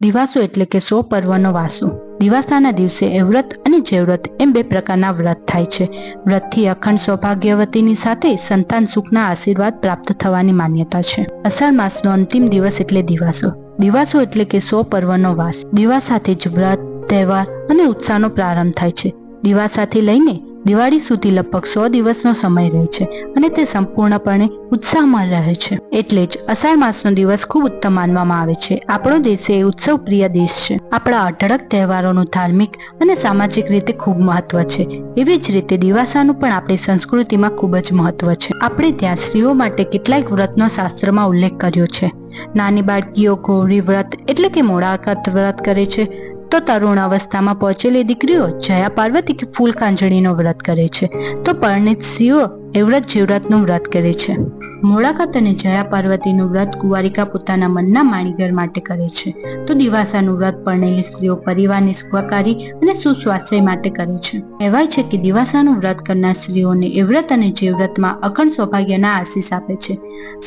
દિવાસો એટલે કે સો પર્વનો વાસો. દિવાસાના દિવસે વ્રત અને જેવ્રત એમ બે પ્રકારના વ્રત થાય છે. વ્રતથી અખંડ સૌભાગ્યવતીની સાથે સંતાન સુખના આશીર્વાદ પ્રાપ્ત થવાની માન્યતા છે. અષાઢ માસનો અંતિમ દિવસ એટલે દિવાસો. દિવાસો એટલે કે સો પર્વનો વાસ. દિવાસાથી જ વ્રત, તહેવાર અને ઉત્સાહનો પ્રારંભ થાય છે. દિવાસાથી લઈને દિવાળી સુધી લગભગ સો દિવસનો સમય રહે છે અને તે સંપૂર્ણપણે ઉત્સાહમાં રહે છે. એટલે જ અષાઢ માસનો દિવસ ખૂબ ઉત્તમ માનવામાં આવે છે. આપણો દેશ એ ઉત્સવ પ્રિય દેશ છે. આપણા અઢળક તહેવારોનું ધાર્મિક અને સામાજિક રીતે ખૂબ મહત્વ છે. એવી જ રીતે દિવાસાનું પણ આપણી સંસ્કૃતિમાં ખૂબ જ મહત્વ છે. આપણે ત્યાં સ્ત્રીઓ માટે કેટલાય વ્રતનો શાસ્ત્રમાં ઉલ્લેખ કર્યો છે. નાની બાળકીઓ ગૌરી વ્રત એટલે કે મોડાકત વ્રત કરે છે. તો તરુણ અવસ્થામાં પહોંચેલી દીકરીઓ જયા પાર્વતી કે ફૂલ કાંજળીનો વ્રત કરે છે. તો પરણિત સ્ત્રીઓ એવ્રત વ્રત વ્રત કરે છે. મોળાકાત અને જયા પાર્વતીનું વ્રત કુંવારિકા પોતાના મનના માણીઘર માટે કરે છે. તો દિવાસાનું વ્રત પરણેલી સ્ત્રીઓ પરિવારની સુખાકારી અને સુસ્વાસ્થ્ય માટે કરે છે. કહેવાય છે કે દિવાસાનું વ્રત કરનાર સ્ત્રીઓને એવ્રત વ્રત અને જીવવ્રતમાં અખંડ સૌભાગ્યના આશીષ આપે છે.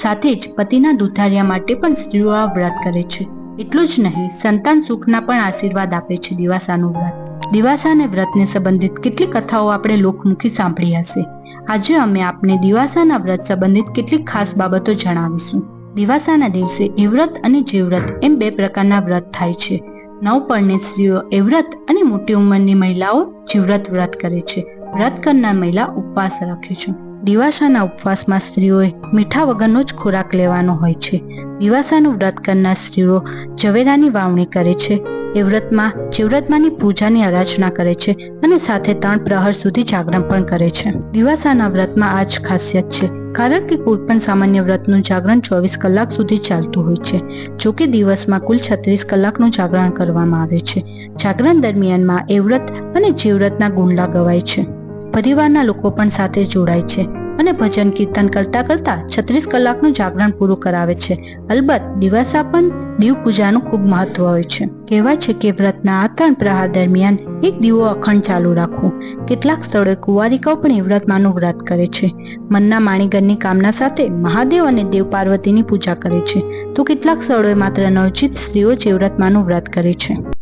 સાથે જ પતિના દુધારિયા માટે પણ સ્ત્રીઓ આ વ્રત કરે છે. એટલું જ નહીં, સંતાન સુખના પણ આશીર્વાદ આપે છે દિવાસાનું વ્રત. દિવાસા અને વ્રતને સંબંધિત કેટલીક કથાઓ આપણે લોકમુખી સાંભળી હશે. આજે અમે આપને દિવાસાના વ્રત સંબંધિત કેટલીક ખાસ બાબતો જણાવીશું. દિવાસાના દિવસે એવ્રત વ્રત અને જેવ્રત એમ બે પ્રકારના વ્રત થાય છે. નવપરણિત સ્ત્રીઓ એવ્રત અને મોટી ઉંમરની મહિલાઓ જીવ્રત વ્રત કરે છે. વ્રત કરનાર મહિલા ઉપવાસ રાખે છે. દિવાસાના ઉપવાસમાં સ્ત્રીઓએ મીઠા વગરનો જ ખોરાક લેવાનો હોય છે. દિવાસાનું વ્રત કરનાર સ્ત્રીઓ ઝવેરાની વાવણી કરે છે. એ વ્રતમાં જીવ્રતમાંની પૂજાની આરાધના કરે છે અને સાથે ત્રણ પ્રહર સુધી જાગરણ પણ કરે છે. દિવાસાના વ્રતમાં આ જ ખાસિયત છે. કારણ કે કોઈ પણ સામાન્ય વ્રતનું જાગરણ ચોવીસ કલાક સુધી ચાલતું હોય છે. જોકે દિવસમાં કુલ છત્રીસ કલાકનું જાગરણ કરવામાં આવે છે. જાગરણ દરમિયાનમાં એ વ્રત અને જીવ્રતના ગુણલા ગવાય છે. પરિવારના લોકો પણ સાથે જોડાય છે અને ભજન કીર્તન કરતા કરતા છત્રીસ કલાકનું જાગરણ પૂરું કરાવે છે. અલબત્ત દિવાસા પણ દીવ પૂજાનું ખૂબ મહત્વ હોય છે. કહેવાય છે કે વ્રતના આ ત્રણ પ્રહાર દરમિયાન એક દીવો અખંડ ચાલુ રાખવું. કેટલાક સ્થળોએ કુંવારિકાઓ પણ એ વ્રતમાંનું વ્રત કરે છે. મનના માણીગરની કામના સાથે મહાદેવ અને દેવ પાર્વતીની પૂજા કરે છે. તો કેટલાક સ્થળોએ માત્ર નવજીત સ્ત્રીઓ જે વ્રતમાંનું વ્રત કરે છે.